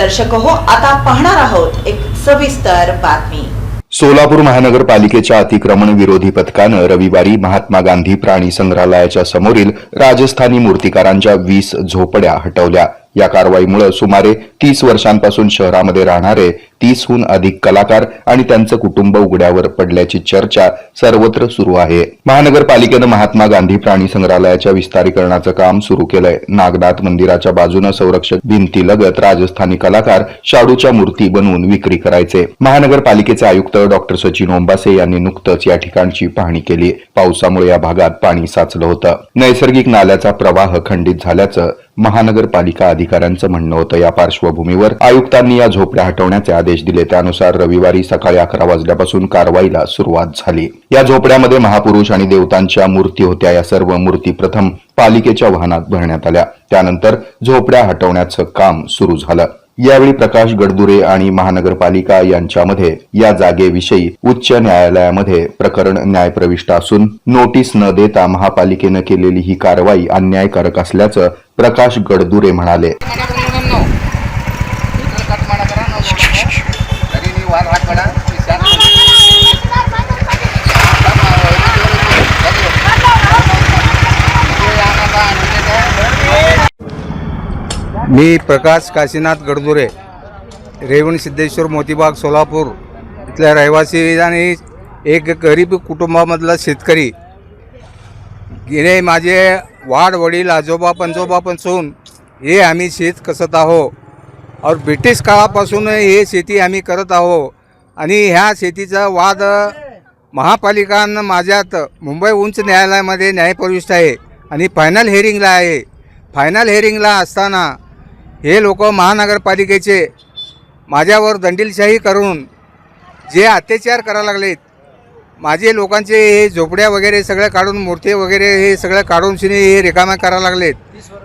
दर्शक हो आता पाहणार आहोत एक सविस्तर बातमी. सोलापूर महानगरपालिकेच्या अतिक्रमण विरोधी पथकानं रविवारी महात्मा गांधी प्राणी संग्रहालयाच्या समोरील राजस्थानी मूर्तिकारांच्या वीस झोपड्या हटवल्या. या कारवाईमुळे सुमारे तीस वर्षांपासून शहरामध्ये राहणारे तीसहून अधिक कलाकार आणि त्यांचं कुटुंब उघड्यावर पडल्याची चर्चा सर्वत्र सुरू आहे. महानगरपालिकेनं महात्मा गांधी प्राणी संग्रहालयाच्या विस्तारीकरणाचं काम सुरू केलंय. नागनाथ मंदिराच्या बाजूनं संरक्षक भिंतीलगत राजस्थानी कलाकार शाडूच्या मूर्ती बनवून विक्री करायचे. महानगरपालिकेचे आयुक्त डॉक्टर सचिन ओंबासे यांनी नुकतंच या ठिकाणची पाहणी केली. पावसामुळे या भागात पाणी साचलं होतं. नैसर्गिक नाल्याचा प्रवाह खंडित झाल्याचं महानगरपालिका अधिकाऱ्यांचं म्हणणं होतं या पार्श्वभूमीवर आयुक्तांनी या झोपड्या हटवण्याचे आदेश दिले. त्यानुसार रविवारी सकाळी अकरा वाजल्यापासून कारवाईला सुरुवात झाली. या झोपड्यामध्ये महापुरुष आणि देवतांच्या मूर्ती होत्या. या सर्व मूर्ती प्रथम पालिकेच्या वाहनात भरण्यात आल्या. त्यानंतर झोपड्या हटवण्याचं काम सुरू झालं. यावेळी प्रकाश गडदुरे आणि महानगरपालिका यांच्यामध्ये या जागेविषयी उच्च न्यायालयामध्ये प्रकरण न्यायप्रविष्ट असून नोटीस न देता महापालिकेनं केलेली ही कारवाई अन्यायकारक असल्याचं प्रकाश गडदुरे म्हणाले. मी प्रकाश काशीनाथ गडदुरे रेवण सिद्धेश्वर मोतीबाग सोलापूर इथल्या रहिवासी आणि एक गरीब कुटुंबामधला शेतकरी. गेले माझे वाड वडील आजोबा पंजोबापासून हे आम्ही शेत कसत आहो. और ब्रिटिश काळापासून हे शेती आम्ही करत आहो. आणि ह्या शेतीचा वाद महापालिकानं माझ्यात मुंबई उच्च न्यायालयामध्ये न्यायप्रविष्ट आहे आणि फायनल हेअरिंगला आहे. फायनल हेअरिंगला असताना हे लोक महानगरपालिकेचे माझ्यावर दंडीलशाही करून जे अत्याचार करायला लागलेत माझे लोकांचे हे झोपड्या वगैरे सगळं काढून मूर्ती वगैरे हे सगळं काढून शिनी हे रिकाम्या करायला लागलेत.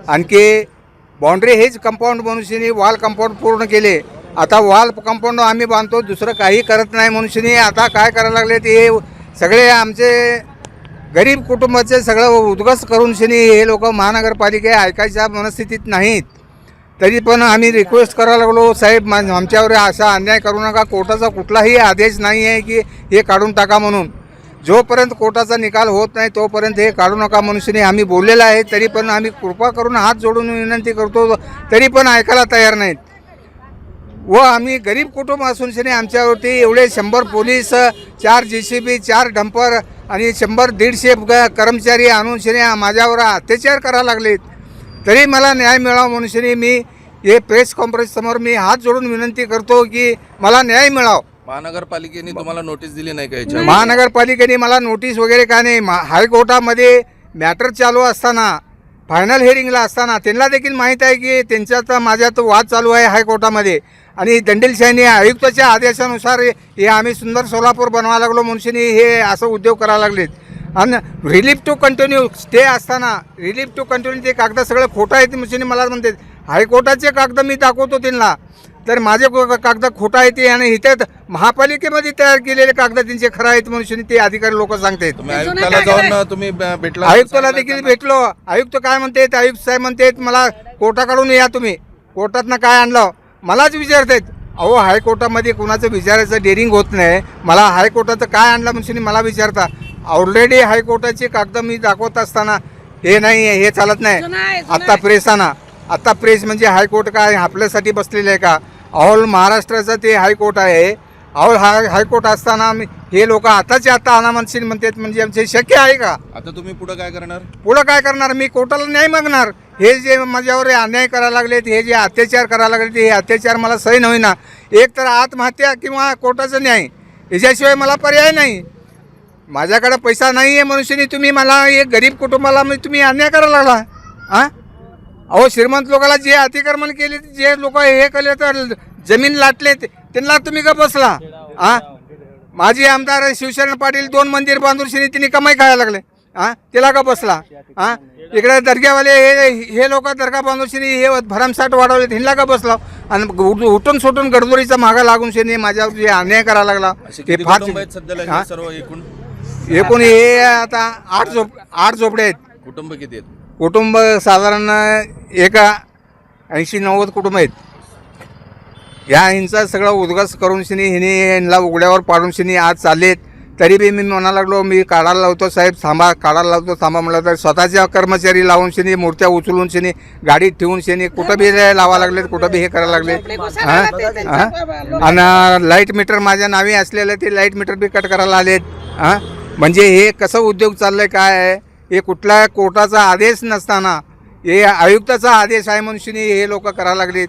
आणखी बाउंड्री हेच कंपाऊंड बनवून शिनी वॉल कंपाऊंड पूर्ण केले. आता वॉल कंपाऊंड आम्ही बांधतो दुसरं काही करत नाही म्हणून शिनी आता काय करायला लागलेत हे सगळे आमचे गरीब कुटुंबाचे सगळं उद्ध्वस्त करून शिनी हे लोक महानगरपालिके ऐकायच्या मनस्थितीत नाहीत. तरी पण आम्ही रिक्वेस्ट करायला लागलो साहेब आमच्यावर असा अन्याय करू नका. कोर्टाचा कुठलाही आदेश नाही आहे की हे काढून टाका म्हणून. जोपर्यंत कोर्टाचा निकाल होत नाही तोपर्यंत हे काढू नका मनुष्यने. आम्ही बोललेलं आहे तरी पण आम्ही कृपा करून हात जोडून विनंती करतो तरी पण ऐकायला तयार नाहीत. व आम्ही गरीब कुटुंब असून शनी आमच्यावरती एवढे शंभर पोलीस चार जे सी बी चार डंपर आणि शंभर दीडशे ग- कर्मचारी आणून शनी माझ्यावर अत्याचार करायला लागलेत. तरी मला न्याय मिळावा म्हणून शनी मी हे प्रेस कॉन्फरन्स समोर मी हात जोडून विनंती करतो की मला न्याय मिळावा. महानगरपालिकेने तुम्हाला नोटीस दिली नाही का याच्या महानगरपालिकेने मला नोटीस वगैरे का नाही मा- हायकोर्टामध्ये मॅटर चालू असताना फायनल हिअरिंगला असताना त्यांना देखील माहीत आहे की त्यांच्यात माझ्यात वाद चालू आहे हायकोर्टामध्ये. आणि दंडीलशाहीने आयुक्ताच्या आदेशानुसार हे हे आम्ही सुंदर सोलापूर बनवायला लागलो म्हणून हे असं उद्योग करायला लागलेत. आणि रिलीफ टू कंटिन्यू स्टे असताना रिलीफ टू कंटिन्यू ते कागद सगळं खोटं आहेत म्हणून मला म्हणते हायकोर्टाचे कागद मी दाखवतो त्यांना. तर माझे को- कागद खोटा आहे ते आणि इथे महापालिकेमध्ये तयार केलेले कागद त्यांचे खरं आहेत म्हणून ते अधिकारी लोक सांगतात. तुम्ही आयुक्ताला जाऊन तुम्ही भेटला आयुक्ताला देखील भेटलो. आयुक्त काय म्हणतात आयुक्त साहेब म्हणतात मला कोर्टाकडून या तुम्ही. कोर्टातनं काय आणलं? मलाच विचारतात. अहो हायकोर्टामध्ये कुणाचं विचारायचं डेअरिंग होत नाही. मला हायकोर्टाचं काय आणलं म्हणून मला विचारता. ऑलरेडी हायकोर्टाचे कागद मी दाखवत असताना हे नाही हे चालत नाही. आत्ता प्रेसाना आत्ता प्रेस म्हणजे हायकोर्ट काय आपल्यासाठी बसलेलं आहे का? ऑल महाराष्ट्राचं ते हायकोर्ट आहे. ऑल हाय हायकोर्ट असताना मी- हे लोक आताचे आता अनामनशील म्हणतात म्हणजे आमचे शक्य आहे का? आता तुम्ही पुढे काय करणार? पुढं काय करणार? मी कोर्टाला न्याय मागणार. हे जे माझ्यावर अन्याय करायला लागलेत हे जे अत्याचार करायला लागलेत हे अत्याचार मला सहन होईना. एक तर आत्महत्या किंवा कोर्टाचा न्याय याच्याशिवाय मला पर्याय नाही. माझ्याकडे पैसा नाही आहे मनुष्याने तुम्ही मला एक गरीब कुटुंबाला मी तुम्ही अन्याय करायला लागला. हां? अहो श्रीमंत लोकाला जे अतिक्रमण केले जे लोक हे केले तर जमीन लाटले त्यांना तुम्ही का बसला. हां? माजी आमदार शिवशरण पाटील दोन मंदिर बांधून शिनी त्यांनी कमाई खायला लागले. हां? तिला का बसला. हां? इकडे दर्ग्यावाले हे हे लोक दर्गा बांधून शिनी हे भरमसाठ वाढवले त्यांना का बसला. आणि उठ- उठून सुटून गडबडीचा मागा लागून शिनी माझ्यावर जे अन्याय करायला लागला ते फार कुटुंब आहेत सध्याला सर्व एकूण? एकूण हे आता आठ झोप आठ झोपडे आहेत. कुटुंब किती आहेत? कुटुंब साधारण एका ऐंशी नव्वद कुटुंब आहेत. ह्या हिंचा सगळा उद्घास करून शिनी हिने यांना उघड्यावर पाडून शिनी आज चाललेत तरी बी मी म्हणा लागलो मी काढायला लावतो साहेब थांबा काढायला लावतो थांबा म्हटलं तर स्वतःच्या कर्मचारी लावून शिनी मूर्त्या उचलून शिनी गाडीत ठेवून शिनी कुठं बी लावा लागलेत कुठं बी हे करायला लागले. हां? आणि लाइट मीटर माझ्या नावे असलेलं ते लाइट मीटर बी कट करायला आलेत. हां? म्हणजे हे कसं उद्योग चाललं आहे काय आहे? हे कुठला कोर्टाचा आदेश नसताना हे आयुक्ताचा आदेश आहे म्हणून हे लोक करायला लागलेत.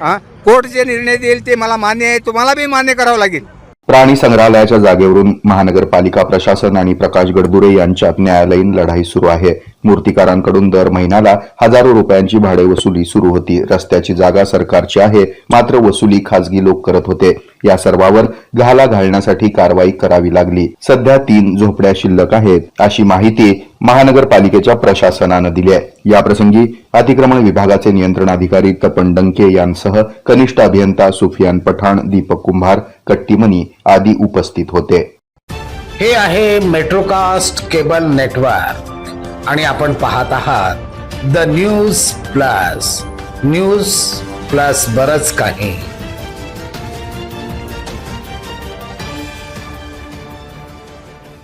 हां? कोर्ट जे निर्णय देईल ते मला मान्य आहे तुम्हाला बी मान्य करावं लागेल. प्राणी संग्रहालयाच्या जागेवरून महानगरपालिका प्रशासन आणि प्रकाश गडबुरे यांच्यात न्यायालयीन लढाई सुरू आहे. मूर्तीकारांकडून दर महिन्याला हजारो रुपयांची भाडे वसुली सुरू होती. रस्त्याची जागा सरकारची आहे मात्र वसुली खासगी लोक करत होते. या सर्वावर घाला घालण्यासाठी कारवाई करावी लागली. सध्या तीन झोपड्या शिल्लक आहेत अशी माहिती महानगरपालिकेच्या प्रशासनानं दिली आहे. याप्रसंगी अतिक्रमण विभागाचे नियंत्रण अधिकारी तपन डंके यांसह कनिष्ठ अभियंता सुफियान पठाण दीपक कुंभार कट्टीमणी आदी उपस्थित होते. हे आहे मेट्रोकास्ट केबल नेटवर्क आणि आपण पाहत आहात the news plus news plus बरच काही.